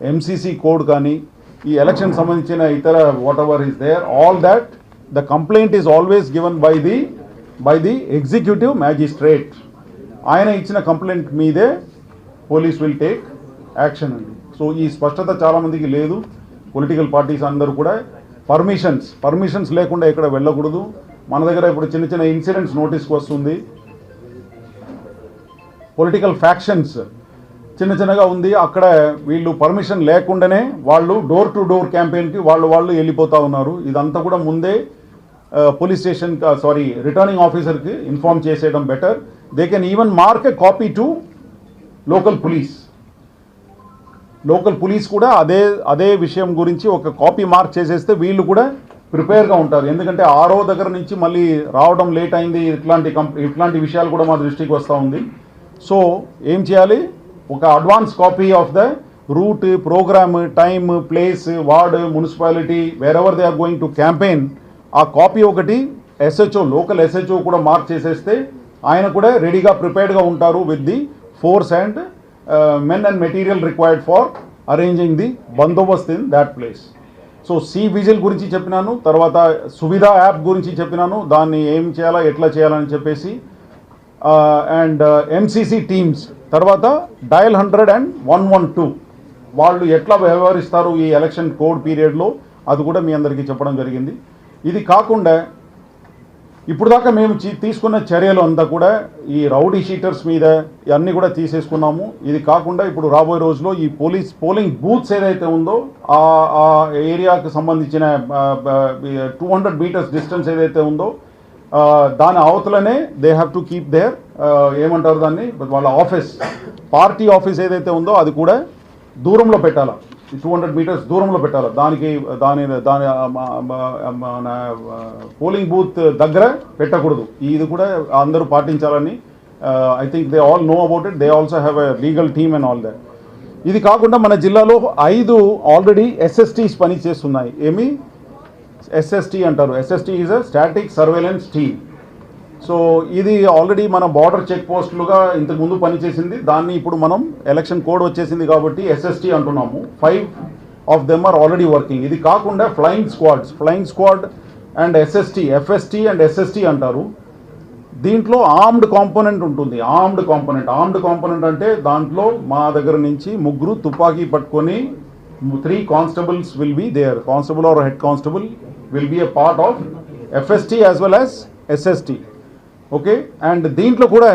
MCC code కానీ ఈ election సంబంధించిన ఇతర whatever is there all that the complaint is always given by the by the executive magistrate ఆయన ఇచ్చిన complaint మీదే పోలీస్ విల్ టేక్ యాక్షన్ అండి సో ఈ స్పష్టత చాలామందికి లేదు. పొలిటికల్ పార్టీస్ అందరూ కూడా పర్మిషన్స్ పర్మిషన్స్ లేకుండా ఇక్కడ వెళ్ళకూడదు. మన దగ్గర ఇప్పుడు చిన్న చిన్న ఇన్సిడెంట్స్ నోటీస్కి వస్తుంది. పొలిటికల్ ఫ్యాక్షన్స్ చిన్న చిన్నగా ఉంది. అక్కడ వీళ్ళు పర్మిషన్ లేకుండానే వాళ్ళు డోర్ టు డోర్ క్యాంపెయిన్కి వాళ్ళు వాళ్ళు వెళ్ళిపోతూ ఉన్నారు. ఇదంతా కూడా ముందే పోలీస్ స్టేషన్ సారీ రిటర్నింగ్ ఆఫీసర్కి ఇన్ఫార్మ్ చేసేయడం better they can even mark a copy to local police local police కూడా అదే అదే విషయం గురించి ఒక కాపీ మార్క్ చేసేస్తే వీళ్ళు కూడా ప్రిపేర్గా ఉంటారు. ఎందుకంటే ఆరో దగ్గర నుంచి మళ్ళీ రావడం లేట్ అయింది. ఇట్లాంటి కంప్ ఇట్లాంటి విషయాలు కూడా మా దృష్టికి వస్తూ ఉంది. సో ఏం చేయాలి? ఒక advance copy of the route programme time place ward municipality wherever they are going to campaign ఆ కాపీ ఒకటి ఎస్హెచ్ఓ లోకల్ ఎస్హెచ్ఓ కూడా మార్క్ చేసేస్తే ఆయన కూడా రెడీగా ప్రిపేర్డ్గా ఉంటారు with the force and men and material required for arranging the bandobast in that place so C vigil గురించి చెప్పినాను తర్వాత సువిధ యాప్ గురించి చెప్పినాను దాన్ని ఏం చేయాలా ఎట్లా చేయాలని చెప్పేసి అండ్ ఎంసీసీ టీమ్స్ తర్వాత dial hundred and one one two. వాళ్ళు ఎట్లా వ్యవహరిస్తారు ఈ ఎలక్షన్ కోడ్ పీరియడ్లో? అది కూడా మీ అందరికీ చెప్పడం జరిగింది. ఇది కాకుండా ఇప్పుడు దాకా మేము తీసుకున్న చర్యలు అంతా కూడా ఈ రౌడీ షీటర్స్ మీద ఇవన్నీ కూడా తీసేసుకున్నాము. ఇది కాకుండా ఇప్పుడు రాబోయే రోజులో ఈ పోలీస్ పోలింగ్ బూత్స్ ఏదైతే ఉందో ఆ ఆ సంబంధించిన టూ హండ్రెడ్ మీటర్స్ డిస్టెన్స్ ఏదైతే ఉందో దాని అవతలనే they have to keep there ఏమంటారు దాన్ని? వాళ్ళ ఆఫీస్ పార్టీ ఆఫీస్ ఏదైతే ఉందో అది కూడా దూరంలో పెట్టాలి? టూ హండ్రెడ్ మీటర్స్ దూరంలో పెట్టాలి? దానికి దాని దాని మన పోలింగ్ బూత్ దగ్గర పెట్టకూడదు. ఇది కూడా అందరూ పాటించాలని I think they all know about it they also have a legal team and all that ఇది కాకుండా మన జిల్లాలో ఐదు ఆల్రెడీ ఎస్ఎస్టీస్ పని చేస్తున్నాయి ఏమి? ఎస్ఎస్టీ అంటారు. SST is a static surveillance team so ఇది ఆల్రెడీ మన బార్డర్ చెక్ పోస్టులుగా ఇంతకుముందు పనిచేసింది. దాన్ని ఇప్పుడు మనం ఎలక్షన్ కోడ్ వచ్చేసింది కాబట్టి ఎస్ఎస్టీ అంటున్నాము. Five of them are already working ఇది కాకుండా flying squads flying squad and SST FST and SST అంటారు. దీంట్లో ఆర్మ్డ్ కాంపోనెంట్ ఉంటుంది. ఆర్మ్డ్ కాంపోనెంట్ ఆర్మ్డ్ కాంపోనెంట్ అంటే దాంట్లో మా దగ్గర నుంచి ముగ్గురు తుపాకీ పట్టుకొని three constables will be there constable or head constable will be a part of FST as well as SST okay and దీంట్లో కూడా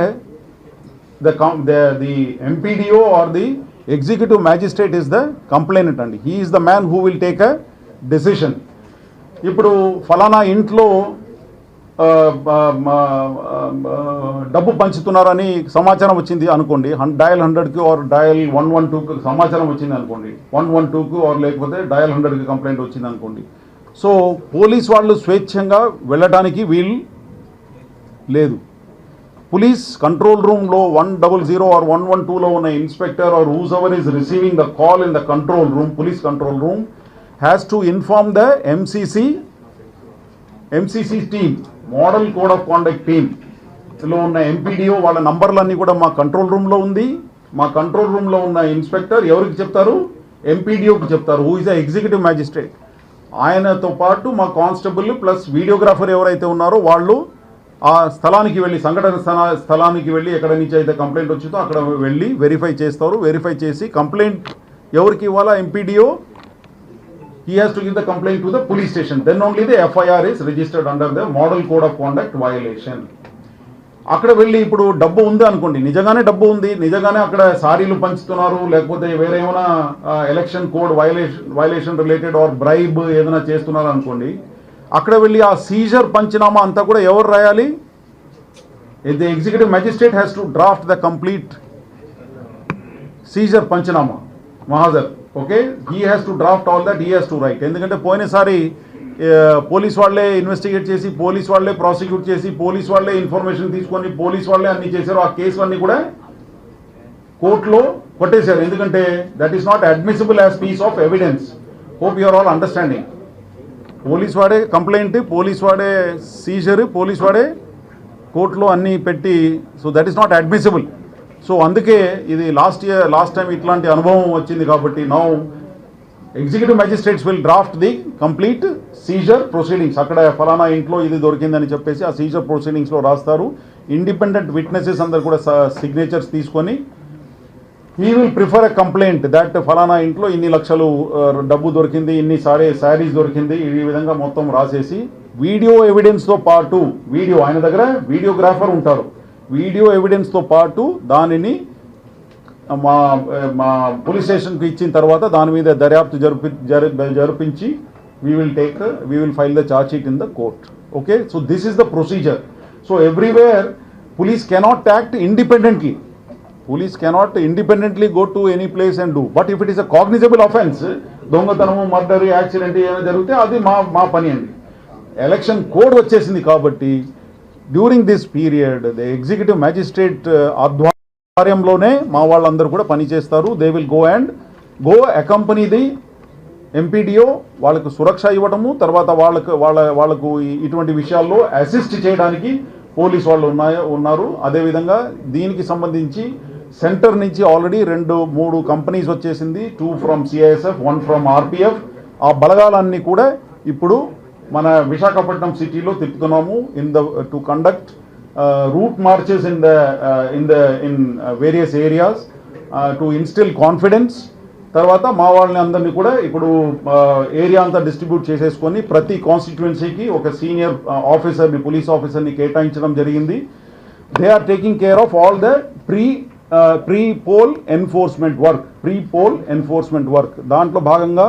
the the the MPDO or the executive magistrate is the complainant అండి. He is the man who will take a decision ఇప్పుడు ఫలానా ఇంట్లో డబ్బు పంచుతున్నారని సమాచారం వచ్చింది అనుకోండి. డయల్ హండ్రెడ్కి ఆర్ డయల్ వన్ వన్ టూకి సమాచారం వచ్చింది అనుకోండి. వన్ వన్ టూకు ఆర్ లేకపోతే డయల్ హండ్రెడ్కి కంప్లైంట్ వచ్చింది అనుకోండి. సో పోలీస్ వాళ్ళు స్వేచ్ఛంగా వెళ్ళడానికి వీలు లేదు. పోలీస్ కంట్రోల్ రూమ్లో one double zero or one one టూలో ఉన్న inspector or whosoever is receiving the call in the control room police control room has to inform the MCC MCC team model code of conduct team. లో ఉన్న MPDO వాళ్ళ నంబర్లన్నీ కూడా మా control రూమ్లో ఉంది. మా కంట్రోల్ రూమ్లో ఉన్న ఇన్స్పెక్టర్ ఎవరికి చెప్తారు? ఎంపీడీఓకి చెప్తారు. Who is the executive magistrate ఆయనతో పాటు మా కానిస్టేబుల్ ప్లస్ వీడియోగ్రాఫర్ ఎవరైతే ఉన్నారో వాళ్ళు ఆ స్థలానికి వెళ్ళి సంఘటన స్థలా- స్థలానికి వెళ్ళి ఎక్కడ నుంచి అయితే కంప్లైంట్ వచ్చిందో అక్కడ వెళ్ళి వెరిఫై చేస్తారు. వెరిఫై చేసి కంప్లైంట్ ఎవరికి ఇవ్వాలా? MPDO. He has to give the complaint to the police station then only the FIR is registered under the model code of conduct violation. అక్కడ వెళ్ళి ఇప్పుడు డబ్బు ఉంది అనుకోండి నిజంగానే డబ్బు ఉంది నిజంగానే అక్కడ సారీలు పంచుతున్నారు లేకపోతే వేరే ఏమైనా election code violation violation related or bribe ఏదైనా చేస్తున్నారు అనుకోండి అక్కడ వెళ్ళి ఆ సీజర్ పంచనామా అంతా కూడా ఎవరు రాయాలి? The executive magistrate has to draft the complete seizure panchanama mahazar okay he has to draft all that he has to write ఎందుకంటే పోయినసారి పోలీస్ వాళ్ళే ఇన్వెస్టిగేట్ చేసి పోలీస్ వాళ్ళే ప్రాసిక్యూట్ చేసి పోలీస్ వాళ్ళే ఇన్ఫర్మేషన్ తీసుకొని పోలీస్ వాళ్ళే అన్ని చేశారు. ఆ కేసు అన్ని కూడా కోర్టులో కొట్టేశారు. ఎందుకంటే that is not admissible as piece of evidence hope you are all understanding police వాడే కంప్లైంట్ పోలీస్ వాడే సీజర్ పోలీస్ వాడే కోర్టులో అన్నీ పెట్టి so that is not admissible so అందుకే ఇది లాస్ట్ ఇయర్ లాస్ట్ టైం ఇట్లాంటి అనుభవం వచ్చింది కాబట్టి now executive magistrates will draft the complete seizure proceedings. అక్కడ ఫలానా ఇంట్లో ఇది దొరికిందని చెప్పేసి ఆ సీజర్ ప్రొసీడింగ్స్లో రాస్తారు. ఇండిపెండెంట్ విట్నెసెస్ అందరు కూడా సిగ్నేచర్స్ తీసుకొని he will prefer a complaint that ఫలానా ఇంట్లో ఇన్ని లక్షలు డబ్బు దొరికింది ఇన్ని సారీ శారీస్ దొరికింది ఈ విధంగా మొత్తం రాసేసి వీడియో ఎవిడెన్స్తో పాటు వీడియో ఆయన దగ్గర వీడియోగ్రాఫర్ ఉంటారు. వీడియో ఎవిడెన్స్తో పాటు దానిని మా మా పోలీస్ స్టేషన్కి ఇచ్చిన తర్వాత దాని మీద దర్యాప్తు జరిపి జరి we will will take we will file the charge sheet in the court okay so this is the procedure so everywhere police cannot act independently police cannot independently go to any place and do but if it is a cognizable offence దొంగతనము murder accident ఏమైనా జరిగితే అది మా మా పని అండి. Election code వచ్చేసింది కాబట్టి during this period the executive magistrate ఆధ్వర్యంలోనే మా వాళ్ళందరూ కూడా పనిచేస్తారు. They will go and go accompany the MPDO వాళ్ళకు సురక్ష ఇవ్వటము తర్వాత వాళ్ళకు వాళ్ళ వాళ్ళకు ఇటువంటి విషయాల్లో అసిస్ట్ చేయడానికి పోలీస్ వాళ్ళు ఉన్నాయో ఉన్నారు. అదేవిధంగా దీనికి సంబంధించి సెంటర్ నుంచి ఆల్రెడీ రెండు మూడు కంపెనీస్ వచ్చేసింది. Two from CISF one from RPF ఆ బలగాలన్నీ కూడా ఇప్పుడు మన విశాఖపట్నం సిటీలో తిప్పుతున్నాము. In the to conduct route marches in the in the in various areas to instil confidence తర్వాత మా వాళ్ళని అందరినీ కూడా ఇప్పుడు ఏరియా అంతా డిస్ట్రిబ్యూట్ చేసేసుకొని ప్రతి కాన్స్టిట్యుయెన్సీకి ఒక సీనియర్ ఆఫీసర్ని పోలీస్ ఆఫీసర్ని కేటాయించడం జరిగింది. They are taking care of all the pre pre poll enforcement work pre poll enforcement work దాంట్లో భాగంగా